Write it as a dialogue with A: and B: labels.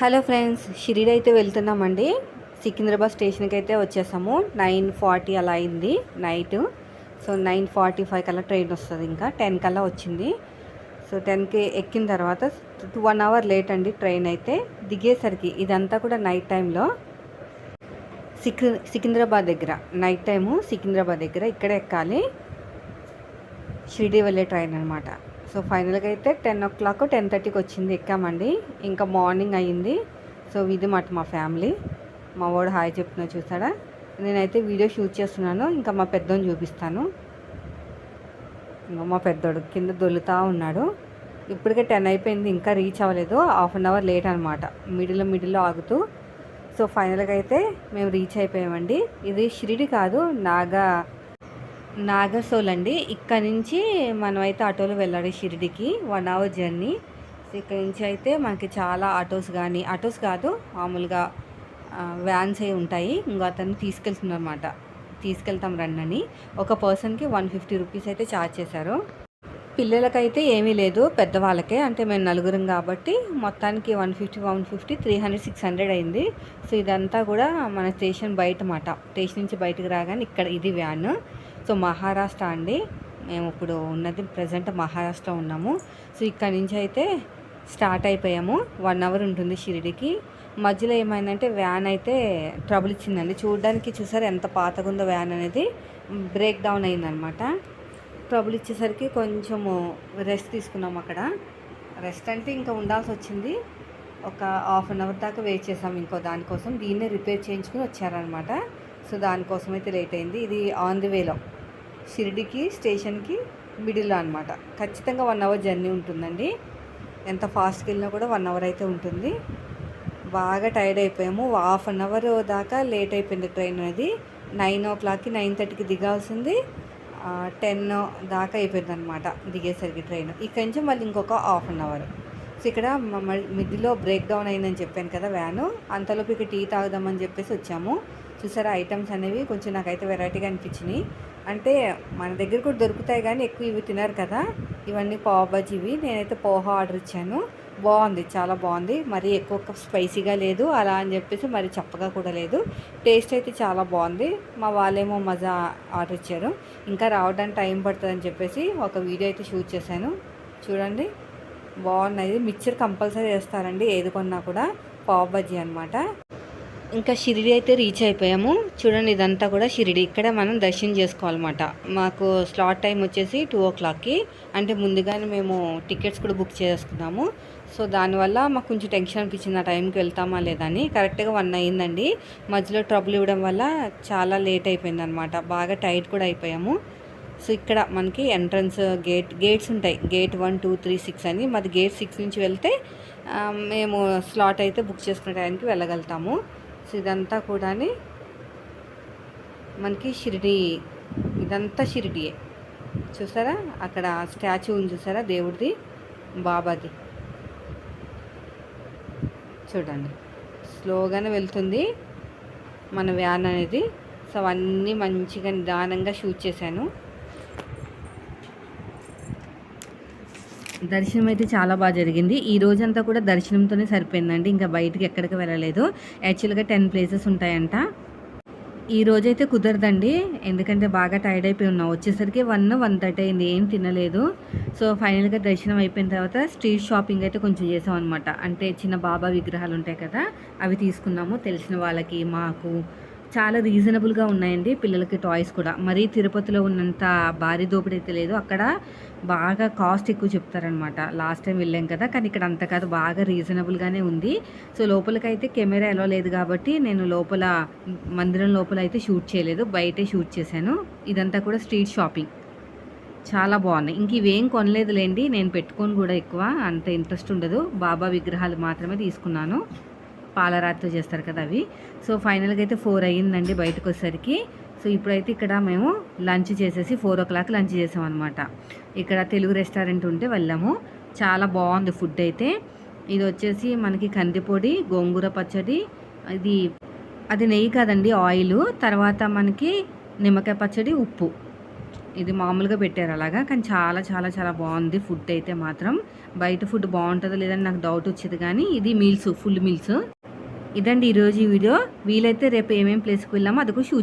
A: Hello friends Shirdi అయితే వెళ్తున్నామండి. సికింద్రాబాద్ స్టేషన్కి అయితే వచ్చేసాము. నైన్ ఫార్టీ అలా అయింది night. So nine forty five కల్లా ట్రైన్ వస్తుంది ఇంకా. టెన్ కల్లా వచ్చింది. సో టెన్కి ఎక్కిన తర్వాత టూ వన్ అవర్ లేట్ అండి ట్రైన్ అయితే. దిగేసరికి ఇదంతా కూడా నైట్ టైంలో. సిక్ సికింద్రాబాద్ దగ్గర నైట్ టైము సికింద్రాబాద్ దగ్గర ఇక్కడ ఎక్కాలి. షిరిడి వెళ్ళే ట్రైన్ అనమాట సో ఫైనల్గా అయితే టెన్ ఓ క్లాక్ టెన్ థర్టీకి వచ్చింది ఎక్కామండి. ఇంకా మార్నింగ్ అయ్యింది. సో ఇది మాట మా ఫ్యామిలీ. మా వాడు హాయ్ చెప్తున్నా చూసాడా? నేనైతే వీడియో షూట్ చేస్తున్నాను. ఇంకా మా పెద్దోని చూపిస్తాను. ఇంకా మా పెద్దోడు కింద దొల్లుతూ ఉన్నాడు. ఇప్పటికే టెన్ అయిపోయింది. ఇంకా రీచ్ అవ్వలేదు. హాఫ్ అన్ అవర్ లేట్ అనమాట మిడిల్లో మిడిల్లో ఆగుతూ. సో ఫైనల్గా అయితే మేము రీచ్ అయిపోయామండి. ఇది షిరిడి కాదు నాగా నాగసోల్ అండి ఇక్కడ నుంచి మనమైతే ఆటోలో వెళ్ళాలి షిరిడికి. వన్ అవర్ జర్నీ సో ఇక్కడ నుంచి అయితే మనకి చాలా ఆటోస్ కానీ ఆటోస్ కాదు మామూలుగా వ్యాన్స్ అయి ఉంటాయి. ఇంకా అతను తీసుకెళ్తున్నారు అనమాట తీసుకెళ్తాం రండి అని ఒక పర్సన్కి వన్ ఫిఫ్టీ రూపీస్ అయితే ఛార్జ్ చేశారు. పిల్లలకైతే ఏమీ లేదు పెద్దవాళ్ళకే. అంటే మేము నలుగురం కాబట్టి మొత్తానికి one fifty one fifty three hundred six hundred అయింది. సో ఇదంతా కూడా మన స్టేషన్ బయట మాట స్టేషన్ నుంచి బయటకు రాగానే ఇక్కడ ఇది వ్యాన్. సో మహారాష్ట్ర అండి. మేము ఇప్పుడు ఉన్నది ప్రజెంట్ మహారాష్ట్ర ఉన్నాము. సో ఇక్కడ నుంచి అయితే స్టార్ట్ అయిపోయాము. వన్ అవర్ ఉంటుంది షిరిడికి. మధ్యలో ఏమైందంటే వ్యాన్ అయితే ట్రబుల్ ఇచ్చిందండి. చూడడానికి చూసారు ఎంత పాతగుందో వ్యాన్ అనేది. బ్రేక్ డౌన్ అయిందనమాట. ట్రబుల్ ఇచ్చేసరికి కొంచెము రెస్ట్ తీసుకున్నాం అక్కడ. రెస్ట్ అంటే ఇంకా ఉండాల్సి వచ్చింది. ఒక హాఫ్ అన్ అవర్ దాకా వెయిట్ చేసాం ఇంకో దానికోసం. దీన్నే రిపేర్ చేయించుకుని వచ్చారనమాట. సో దానికోసం అయితే లేట్ అయింది ఇది ఆన్ ది వేలో షిరిడికి స్టేషన్కి మిడిల్లో అనమాట ఖచ్చితంగా వన్ అవర్ జర్నీ ఉంటుందండి. ఎంత ఫాస్ట్కి వెళ్ళినా కూడా వన్ అవర్ అయితే ఉంటుంది. బాగా టైర్డ్ అయిపోయాము. హాఫ్ అన్ అవర్ దాకా లేట్ అయిపోయింది ట్రైన్ అనేది. నైన్ ఓ క్లాక్కి నైన్ థర్టీకి దిగాల్సింది. టెన్ దాకా అయిపోయింది అనమాట దిగేసరికి ట్రైన్. ఇక్కడి నుంచి మళ్ళీ ఇంకొక హాఫ్ అన్ అవర్. సో ఇక్కడ మిడిలో బ్రేక్ డౌన్ అయిందని చెప్పాను కదా వ్యాను. అంతలోపు ఇక టీ తాగుదామని చెప్పేసి వచ్చాము. చూసారా ఐటమ్స్ అనేవి కొంచెం నాకైతే వెరైటీగా అనిపించినాయి. అంటే మన దగ్గర కూడా దొరుకుతాయి కానీ ఎక్కువ ఇవి తినరు కదా. ఇవన్నీ పావ్ ఇవి. నేనైతే పోహా ఆర్డర్ ఇచ్చాను. బాగుంది చాలా బాగుంది. మరి ఎక్కువ స్పైసీగా లేదు అలా అని చెప్పేసి మరి చప్పగా కూడా లేదు. టేస్ట్ అయితే చాలా బాగుంది. మా వాళ్ళేమో మజా ఆర్డర్ ఇచ్చారు. ఇంకా రావడానికి టైం పడుతుందని చెప్పేసి ఒక వీడియో అయితే షూట్ చేశాను. చూడండి బాగున్నది మిక్చర్ కంపల్సరీ వేస్తారండి ఏది కొన్నా కూడా. పావ్ బజ్జీ అనమాట ఇంకా షిరిడి అయితే రీచ్ అయిపోయాము. చూడండి ఇదంతా కూడా షిరిడి. ఇక్కడ మనం దర్శనం చేసుకోవాలన్నమాట. మాకు స్లాట్ టైం వచ్చేసి టూ ఓ క్లాక్కి అంటే ముందుగానే మేము టికెట్స్ కూడా బుక్ చేసుకున్నాము. సో దానివల్ల మాకు కొంచెం టెన్షన్ అనిపించింది. ఆ టైంకి వెళ్తామా లేదా అని. కరెక్ట్గా వన్ అయ్యిందండి మధ్యలో ట్రబుల్ ఇవ్వడం వల్ల చాలా లేట్ అయిపోయింది అనమాట బాగా టైట్ కూడా అయిపోయాము. సో ఇక్కడ మనకి ఎంట్రన్స్ గేట్ గేట్స్ ఉంటాయి. Gate one two three six అని. మాది గేట్ సిక్స్ నుంచి వెళ్తే మేము స్లాట్ అయితే బుక్ చేసుకునే టైంకి వెళ్ళగలుగుతాము. ఇదంతా కూడా మనకి షిరిడి ఇదంతా షిరిడియే. చూసారా? అక్కడ స్టాచ్యూ ఉంది చూసారా? దేవుడిది బాబాది. చూడండి. స్లోగానే వెళ్తుంది మన వ్యాన్ అనేది. సో అవన్నీ మంచిగా నిదానంగా షూట్ చేశాను. దర్శనం అయితే చాలా బాగా జరిగింది. ఈ రోజంతా కూడా దర్శనంతోనే సరిపోయిందండి. ఇంకా బయటికి ఎక్కడికి వెళ్ళలేదు. యాక్చువల్గా టెన్ ప్లేసెస్ ఉంటాయంట. ఈ రోజైతే కుదరదండి. ఎందుకంటే బాగా టైర్డ్ అయిపోయి ఉన్నాం. వచ్చేసరికి వన్ వన్ థర్టీ అయింది. ఏం తినలేదు. సో ఫైనల్గా దర్శనం అయిపోయిన తర్వాత స్ట్రీట్ షాపింగ్ అయితే కొంచెం చేసాం అనమాట అంటే చిన్న బాబా విగ్రహాలు ఉంటాయి కదా అవి తీసుకున్నాము. తెలిసిన వాళ్ళకి మాకు చాలా రీజనబుల్గా ఉన్నాయండి పిల్లలకి టాయ్స్ కూడా. మరీ తిరుపతిలో ఉన్నంత భారీ దోపిడీ అయితే లేదు. అక్కడ బాగా కాస్ట్ ఎక్కువ చెప్తారనమాట. లాస్ట్ టైం వెళ్ళాం కదా కానీ ఇక్కడ అంత కాదు. బాగా రీజనబుల్గానే ఉంది. సో లోపలికైతే కెమెరా ఎలా లేదు కాబట్టి నేను లోపల మందిరం లోపల అయితే షూట్ చేయలేదు. బయటే షూట్ చేశాను. ఇదంతా కూడా స్ట్రీట్ షాపింగ్. చాలా బాగున్నాయి. ఇంక ఇవేం కొనలేదులేండి. నేను పెట్టుకొని కూడా ఎక్కువ. అంత ఇంట్రెస్ట్ ఉండదు. బాబా విగ్రహాలు మాత్రమే తీసుకున్నాను. పాలరాతితో చేస్తారు కదా అవి. సో ఫైనల్గా అయితే ఫోర్ అయ్యిందండి బయటకు వచ్చేసరికి సో ఇప్పుడైతే ఇక్కడ మేము లంచ్ చేసేసి ఫోర్ ఓ క్లాక్ లంచ్ చేసామన్నమాట. ఇక్కడ తెలుగు రెస్టారెంట్ ఉంటే వెళ్ళాము. చాలా బాగుంది ఫుడ్ అయితే. ఇది వచ్చేసి మనకి కందిపొడి గోంగూర పచ్చడి ఇది అది నెయ్యి కాదండి ఆయిల్. తర్వాత మనకి నిమ్మకాయ పచ్చడి ఉప్పు. ఇది మామూలుగా పెట్టారు అలాగా. కానీ చాలా చాలా చాలా బాగుంది ఫుడ్ అయితే మాత్రం. బయట ఫుడ్ బాగుంటుందో లేదని నాకు డౌట్ వచ్చేది కానీ ఇది మీల్స్ ఫుల్ మీల్స్. ఇదండి ఈరోజు ఈ వీడియో. వీలైతే రేపు ఏమేమి ప్లేస్కి వెళ్ళామో అదొక షూ